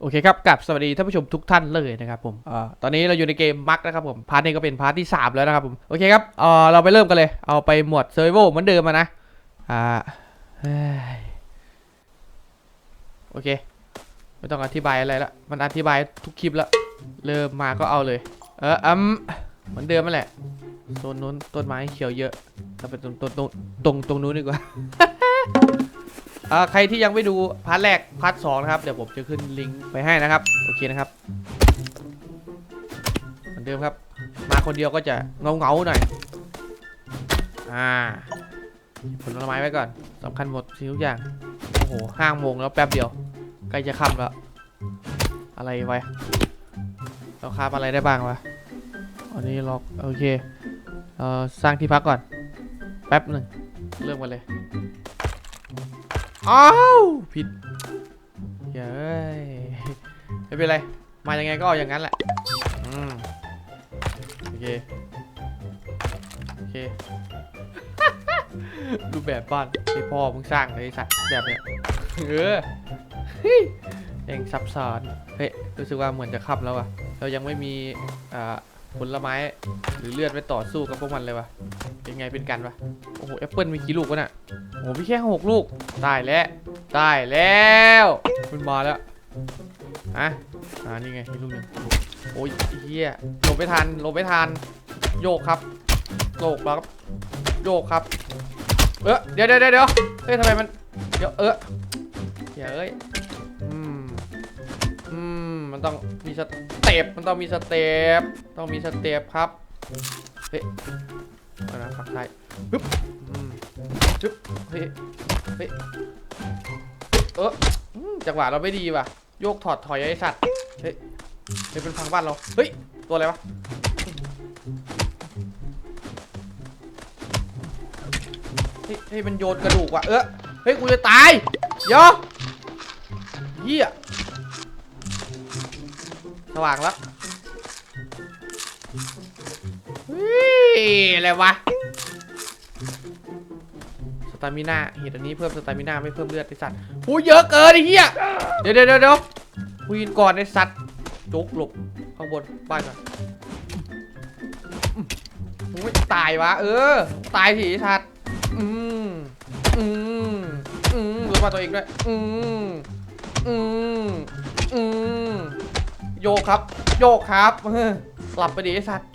โอเคครับกับสวัสดีท่านผู้ชมทุกท่านเลยนะครับผมอตอนนี้เราอยู่ในเกมมักนะครับผมพาร์ทนี้ก็เป็นพาร์ทที่ 3 แล้วนะครับผมโอเคครับเออเราไปเริ่มกันเลย เอาไปหมวดเซอร์ไวเหมือนเดิมนะอ่าโอเค ไม่ต้องอธิบายอะไรละมันอธิบายทุกคลิปแล้ว เริ่มมาก็เอาเลย เอออืมเหมือนเดิมนั่นแหละโซนนู้นต้นไม้เขียวเยอะเราไปตรงตรงตรงตรงตรงนู้นดีกว่า อ่าใครที่ยังไม่ดูพาร์ทแรกพาร์ทสองนะครับ เดี๋ยวผมจะขึ้นลิงก์ไปให้นะครับ โอเคนะครับ เหมือนเดิมครับ มาคนเดียวก็จะเงาเงาหน่อย อ่า ผลไม้ไว้ก่อนสำคัญหมดทุกอย่าง โอ้โหห้าโมงแล้วแป๊บเดียว ใกล้จะค่ำแล้ว อะไรไว้เราคาบอะไรได้บ้างวะ อันนี้ล็อก โอเค เอ่อ สร้างที่พักก่อน แป๊บหนึ่งเริ่มกันเลย อ้าวผิดเย้ยไม่เป็นไร มายังไงก็เอาอย่างนั้นแหละอืมโอเค โอเค รูปแบบบ้านที่พ่อมึงสร้างเลยสัตว์แบบเนี้ยเออเฮ้ยเองซับซ้อนเฮ้ยรู้สึกว่าเหมือนจะขับแล้วอะเรายังไม่มีอ่า ผลไม้หรือเลือดไว้ต่อสู้กับพวกมันเลยวะเป็นไงเป็นกันวะโอ้โหแอปเปิลมีกี่ลูกวะน่ะโอ้โหพี่แค่หกลูกได้แล้วได้แล้วมันมาแล้วอะอ่านี่ไงมีลูกหนึ่งโอ้ยเฮียหลบไม่ทันหลบไม่ทันโยกครับโยกแล้วครับโยกครับ เออเดี๋ยวเดี๋ยวเดี๋ยวเฮ้ยทำไมมันเดี๋ยวเออเดี๋ยวเอ้ย ต้องมีสเต็ปมันต้องมีสเต็ปต้องมีสเต็ปครับเฮ้ยเอานะฝั่งซ้ายปึ๊บอืมจึ๊บเฮ้ยเฮ้ยเออจังหวะเราไม่ดีว่ะโยกถอดถอยไอสัตว์เฮ้ยเฮ้ยเป็นพังบ้านเราเฮ้ยตัวอะไรวะเฮ้ยเฮ้ยมันโยนกระดูกว่ะเออเฮ้ยกูจะตายเดี๋ยวเหี้ย สว่างแล้วเฮ้ยอะไรวะ สตามิน่าเห็ดอันนี้เพิ่มสตามิน่าไม่เพิ่มเลือดไอสัตว์หูเยอะเกินไอ้เหี้ย เดี๋ยวเดี๋ยวเดี๋ยวเดี๋ยววีนก่อนไอสัตว์จุกหลบข้างบนบ้านก่อนอืมมึงไม่ตายวะ เออ ตายสิสัตว์อืมอืมอืมรู้มาตัวเองด้วย อืมอืมอืม โยกครับ โยกครับเออหลับไปดิไอสัตว์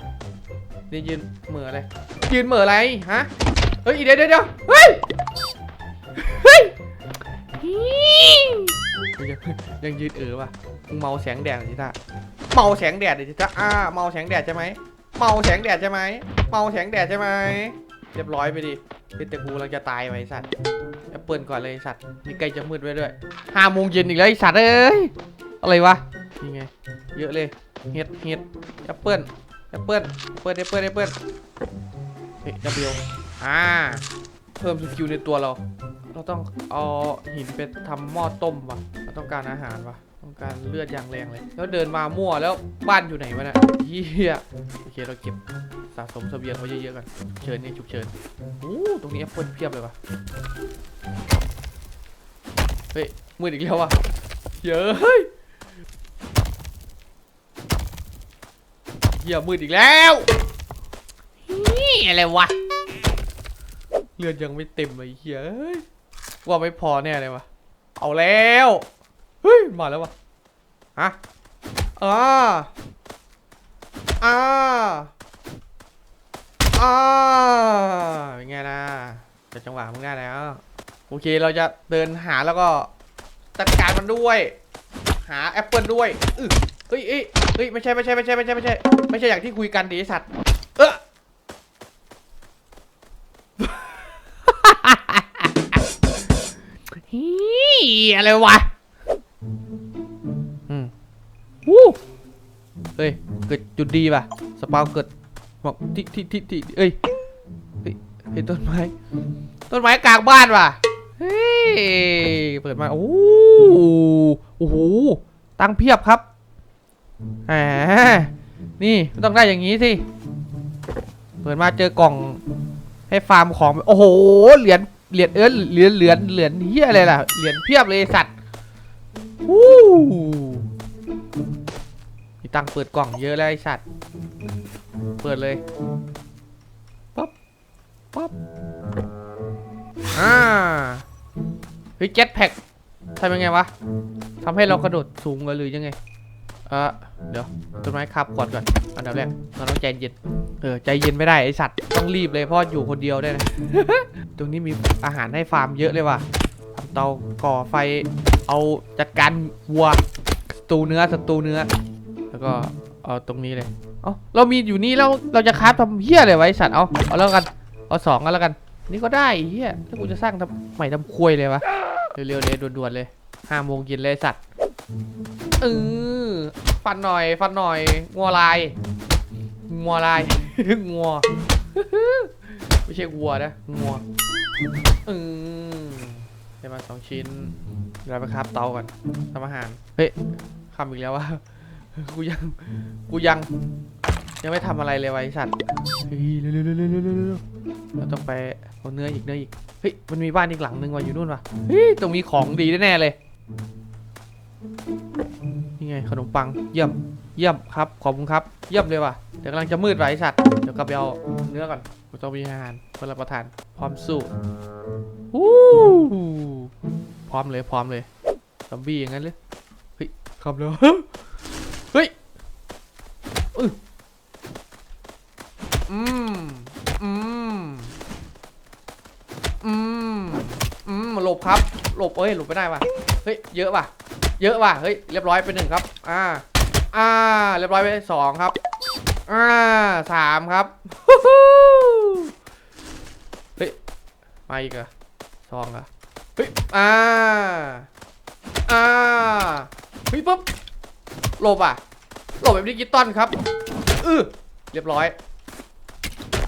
นี่ยืนเหม่ออะไรยืนเหม่ออะไรฮะเฮ้ยเดี๋ยวเดี๋ยวเฮ้ยเฮ้ยยังยังยืนเออว่ะเมาแสงแดดหน่อยสิท่าเมาแสงแดดหน่อยสิท่าอ่าเมาแสงแดดใช่ไหมเมาแสงแดดใช่ไหมเมาแสงแดดใช่ไหมเรียบร้อยไปดิเป็นแต่กูกำลังจะตายไว้สัตว์แอปเปิลก่อนเลยไอสัตว์นี่ใกล้จะมืดไว้ด้วยห้าโมงเย็นอีกแล้วไอสัตว์เอ้ยอะไรวะ นี่ไง เยอะเลย เห็ดเห็ดแอปเปิลแอปเปิลเปิลแอปเปิลแอปเปิลเฮ้ยดับเบิลอ่า เพิ่มสกิลในตัวเรา เราต้องเอาหินไปทำหม้อต้มว่ะเราต้องการอาหารว่ะ ต้องการเลือดอย่างแรงเลย แล้วเดินมามั่วแล้วบ้านอยู่ไหนวะเนี่ยเฮียโอเคเราเก็บสะสมเสบียงไว้เยอะๆกันเชิญนี่ฉุกเชิญโอ้ตรงนี้แอปเปิลเพียบเลยว่ะเฮ้ยมืดอีกแล้วว่ะเย้ยเฮีย มืดอีกแล้วนี่อะไรวะ เลือดยังไม่เต็มเลยไอ้เฮียเอ้ยว่าไม่พอแน่เลยวะเอาแล้ว เฮ้ย มาแล้ววะฮะอ่าอ่าอ่าเป็นไงล่ะจะจังหวะมึงได้แล้ว โอเคเราจะเดินหาแล้วก็จัดการมันด้วย หาแอปเปิลด้วยอึ เฮ้ยเอ้ยเฮ้ยไม่ใช่ไม่ใช่ไม่ใช่ไม่ใช่ไม่ใช่ไม่ใช่อย่างที่คุยกันดิสัตว์ เออฮีอะไรวะอืมวู้เฮ้ย เกิดจุดดีป่ะ สปาวเกิดบอกที่ที่ที่ที่เอ้ยเฮ้ยต้นไม้ ต้นไม้กลางบ้านว่ะ เฮ้ย เปิดมา โอ้โหโอ้โหตังเพียบครับ แหมนี่ต้องได้อย่างนี้สิ เปิดมาเจอกล่องให้ฟาร์มของ โอ้โห เหรียญ เหรียญเอิร์เหรียญ เหรียญ เหรียญเฮียอะไรล่ะ เหรียญเพียบเลยสัตว์วู้มีตังค์เปิดกล่องเยอะแล้วไอสัตว์ เปิดเลยป๊อบป๊อบอ่า เฮ้ยเจ็ตแพ็กทำยังไงวะทำให้เรากระโดดสูงกว่าหรือยังไง เออเดี๋ยวต้นไม้ขับก่อนก่อน อันดับแรกเราต้องใจเย็น เออใจเย็นไม่ได้ไอสัตว์ต้องรีบเลยเพราะอยู่คนเดียวได้นะ ตรงนี้มีอาหารให้ฟาร์มเยอะเลยว่ะทำเตาก่อไฟ เอาจัดการวัวสตูเนื้อสตูเนื้อ แล้วก็เอาตรงนี้เลย เอาเรามีอยู่นี่แล้วเราจะคราฟทำเฮี้ยอะไรไว้สัตว์เอาเอาแล้วกัน เอาสองกันแล้วกัน นี่ก็ได้เฮี้ยถ้ากูจะสร้างทำใหม่ทำควยเลยวะ เร็วๆเลยด่วนๆเลยห้าโมงเย็นเลยสัตว์เออ ฟันหน่อย ฟันหน่อยงัวลายงัวลายงัวไม่ใช่วัวนะงัวอืมได้มาสองชิ้นเดี๋ยวเราไปคราฟเตาก่อนทำอาหาร เฮ้ยคำอีกแล้ววะกูยัง กูยัง ยังไม่ทำอะไรเลยไวะไอ้สัตว์เฮ้ยเร็วๆๆๆๆเราต้องไปเอาเนื้ออีกเนื้ออีก เฮ้ย มันมีบ้านอีกหลังนึงว่ะอยู่นู่นว่ะ เฮ้ยตรงมีของดีแน่ๆเลย ไงขนมปังเยี่ยมเยี่ยมครับขอบคุณครับ เยี่ยมเลยว่ะเดี๋ยวกำลังจะมืดไอสัตว์เดี๋ยวกลับไปเอาเนื้อก่อนกูต้องมีอาหารเพื่อรับประทาน พร้อมสู้วู้พร้อมเลยพร้อมเลยซอมบี้อย่างนั้นเลยเฮ้ยขับเร็วเฮ้ยอืออืมอืมอืมอืมหลบครับ หลบเอ้ยหลบไม่ได้ว่ะเฮ้ยเยอะว่ะ เยอะว่ะ เฮ้ย เรียบร้อยไปหนึ่งครับ อ่า อ่า เรียบร้อยไปสองครับ อ่าสามครับ เฮ้ย มาอีกเหรอะสองเหรอะเฮ้ย อ่า อ่า เฮ้ยปุ๊บหลบอะหลบแบบดิจิตอลครับอือเรียบร้อย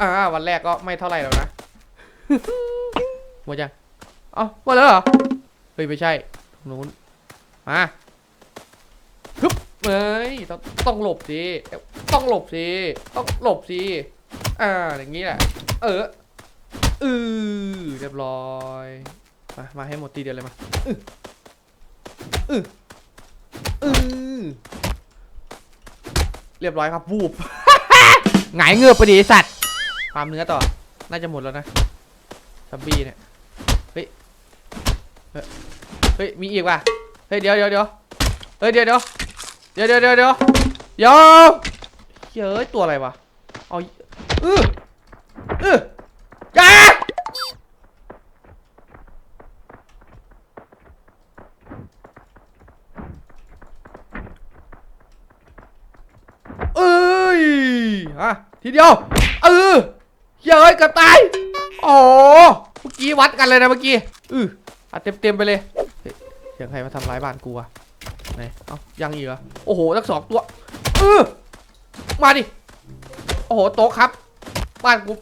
อ่า วันแรกก็ไม่เท่าไหร่แล้วนะหมดยังเอ้าหมดแล้วเหรอ เฮ้ย ไม่ใช่ตรงนู้น มาฮึบเฮ้ยต้องต้องหลบสิต้องหลบสิต้องหลบสิอ่าอย่างนี้แหละ เอออือเรียบร้อยมามาให้หมดทีเดียวเลยมาอืออืออือเรียบร้อยครับวูบหงายเงือบไปดิสัตว์ความเนื้อต่อ น่าจะหมดแล้วนะซัมบี้เนี่ย เฮ้ย เฮ้ย มีอีกว่ะ ฮ้ยเดี๋ยวเดี๋ยวเดี๋ยวเฮ้ยเดี๋ยวเดี๋ยวเดี๋ยวเดี๋ยวเดี๋ยวเดี๋ยวเดี๋ยวเฮ้ยตัวอะไรวะเอาเออเออจ้าเอ้ยฮะทีเดียวเออเฮ้ยเกระตายอ๋อเมื่อกี้วัดกันเลยนะเมื่อกี้อืออัดเต็มเต็มไปเลย สียงใครมาทำร้ายบ้านกูอะไหนเอ้ายังอีกเหรอโอ้โหทั้งสองตัวเออมาดิโอ้โหโต๊ะครับ บ้านกู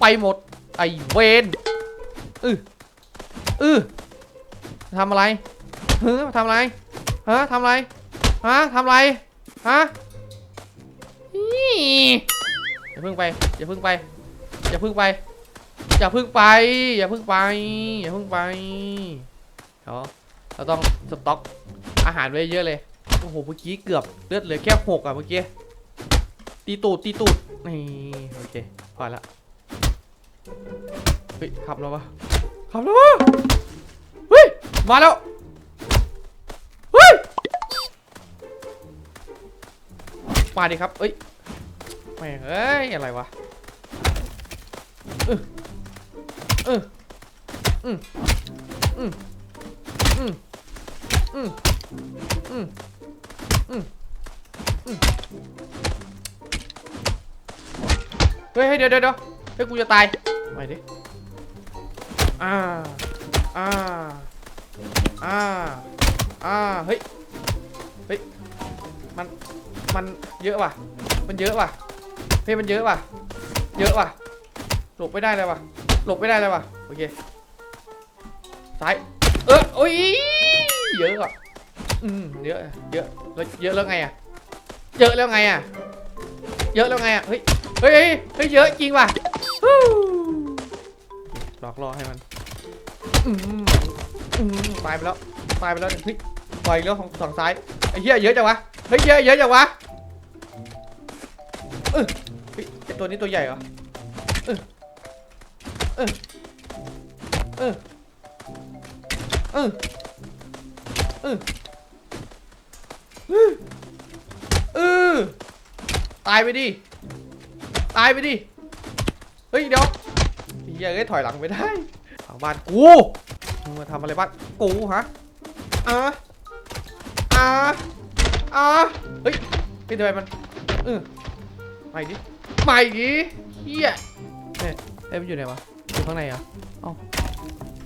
ไปหมดไอเวนอืออือทำอะไรเฮ้ยทำอะไรฮะทำอะไรฮะทำอะไรฮะอี้อย่าพิ่งไปอย่าพิ่งไปอย่าพิ่งไปอย่าพิ่งไปอย่าพิ่งไปอย่าพิ่งไปเดี๋ยว เราต้องสต็อกอาหารไว้เยอะเลย โอ้โห เมื่อกี้เกือบเลือดเหลือแค่หกอะเมื่อกี้ ตีตูดตีตูด นี่โอเคพอละเฮ้ยขับแล้ววะขับแล้ววะเฮ้ย มาแล้ว เฮ้ย มาดิครับ เอ้ยแม่เอ้ย อะไรวะ เออเอออืมอืม อืมอืมอืมอืมอืมเฮ้ยเฮ้ยเดี๋ยวเดี๋ยวเดี๋ยวเฮ้ยกูจะตายไปดิอ่าอ่าอ่าอ่าเฮ้ยเฮ้ยมันมันเยอะว่ะ มันเยอะว่ะเฮ้ยมันเยอะว่ะ เยอะว่ะ หลบไม่ได้เลยว่ะ หลบไม่ได้เลยว่ะ โอเค ซ้าย เออโอ้ยเยอะอะอืมเยอะเยอะแล้วเยอะแล้วไงอะเยอะแล้วไงอะเยอะแล้วไงอะเฮ้ยเฮ้ยเฮ้ยเฮ้ยเยอะจริงว่ะฮู้หลอกล่อให้มันอืมอืมตายไปแล้วตายไปแล้วเฮ้ยปล่อยอีกแล้วของฝั่งซ้ายไอ้เหี้ยเยอะจังวะเฮ้ยเยอะเยอะจังวะเออเฮ้ยไอตัวนี้ตัวใหญ่เหรอเออเออเออ เออเออเออตายไปดิ ตายไปดิ เฮ้ยเดี๋ยวเหี้ยเอ้ยถอยหลังไม่ได้ฝังบ้านกูมึงมาทำอะไรบ้านกูฮะอะอะอะเฮ้ยเฮ้ยทำไมมันเออไปดิไปดิเฮียเฮ้ยเฮ้ยมันอยู่ไหนวะอยู่ข้างในเหรอเอ้า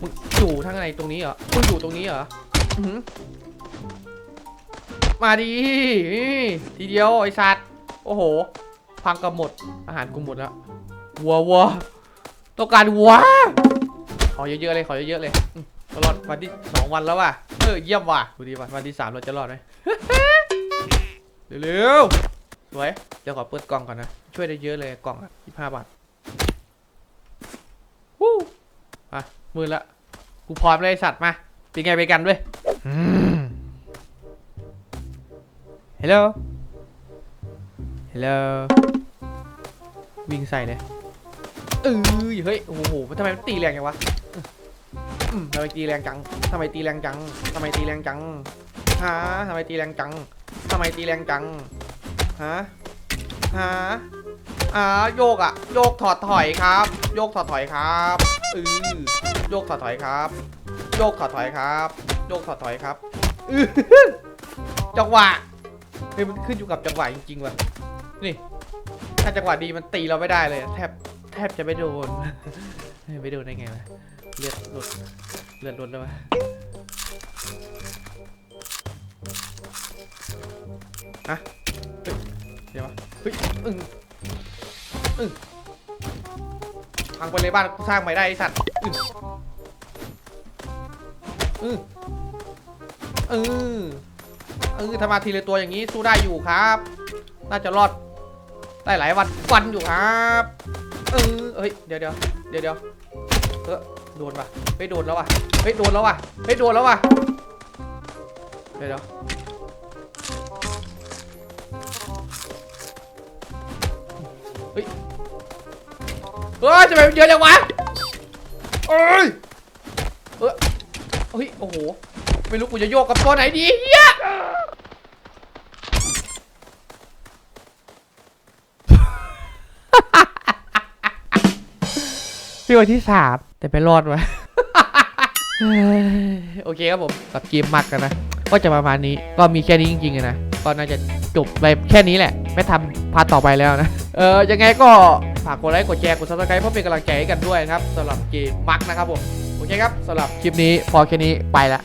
มึงอยู่ข้างในตรงนี้เหรอมึงอยู่ตรงนี้เหรออื้อหือมาดิทีเดียวไอ้สัตว์โอ้โห พังกับหมดอาหารกูหมดแล้ววัววัวต้องการวัวขอเยอะๆเลยขอเยอะๆเลยตลอดวันที่สองวันแล้วว่ะเออเยี่ยมว่ะดูดีว่ะวันที่สามเราจะรอดไหม เร็วๆสวยเดี๋ยวขอเปิดกล่องก่อนนะช่วยได้เยอะเลยกล่องอะยี่ห้าบาทวู้อะ มือละ กูพร้อมเลยไอ้สัตว์มาเป็นไงไปกันด้วยฮัลโหล ฮัลโหล วิ่งใส่เลยเออเฮ้ย โอ้โหทำไมมันตีแรงจังวะอืมทำไมตีแรงจังทำไมตีแรงจังทำไมตีแรงจัง ฮะทำไมตีแรงจังทำไมตีแรงจัง ฮะ ฮะอ่าโยกอะโยกถอดถอยครับ โยกถอดถอยครับเออโยกถอดถอยครับ โยกถอดถอยครับ โยกถอดถอยครับอือจังหวะเฮ้ยมันขึ้นอยู่กับจังหวะจริงๆว่ะนี่ ถ้าจังหวะดีมันตีเราไม่ได้เลยแทบแทบจะไม่โดนไม่โดนได้ไงวะเลือดหลุดเลือดหลุดแล้ววะฮะเฮ้ยเดี๋ยววะเฮ้ยอึ้งอึ้ง พังไปเลยบ้านกูสร้างใหม่ได้ไอสัตว์อึ้งอึ้งเออเออถ้ามาทีละตัวอย่างนี้สู้ได้อยู่ครับ น่าจะรอดได้หลายวันวันอยู่ครับเออเฮ้ยเดี๋ยวเดี๋ยวเดี๋ยวเดี๋ยวเออโดนว่ะเฮ้ยโดนแล้วว่ะเฮ้ยโดนแล้วว่ะเฮ้ยโดนแล้วว่ะเดี๋ยวเดี๋ยวเฮ้ย เฮ้ยทำไมมันเยอะจังวะเอ้ยเออเฮ้ยโอ้โหไม่รู้กูจะโยกกับตัวไหนดีเฮียพี่วันที่สามแต่ไปรอดวะเฮ้ยโอเคครับผมกับเกมมักกันนะ ก็จะประมาณนี้ก็มีแค่นี้จริงๆอะนะก็น่าจะจบไปแค่นี้แหละ ไม่ทำพาร์ทต่อไปแล้วนะ เออยังไงก็ ฝากกดไลค์กดแชร์กดซับสไครป์เพื่อเป็นกำลังใจให้กันด้วยนะครับสำหรับเกมมักนะครับผมโอเคครับสำหรับคลิปนี้พอแค่นี้ไปละ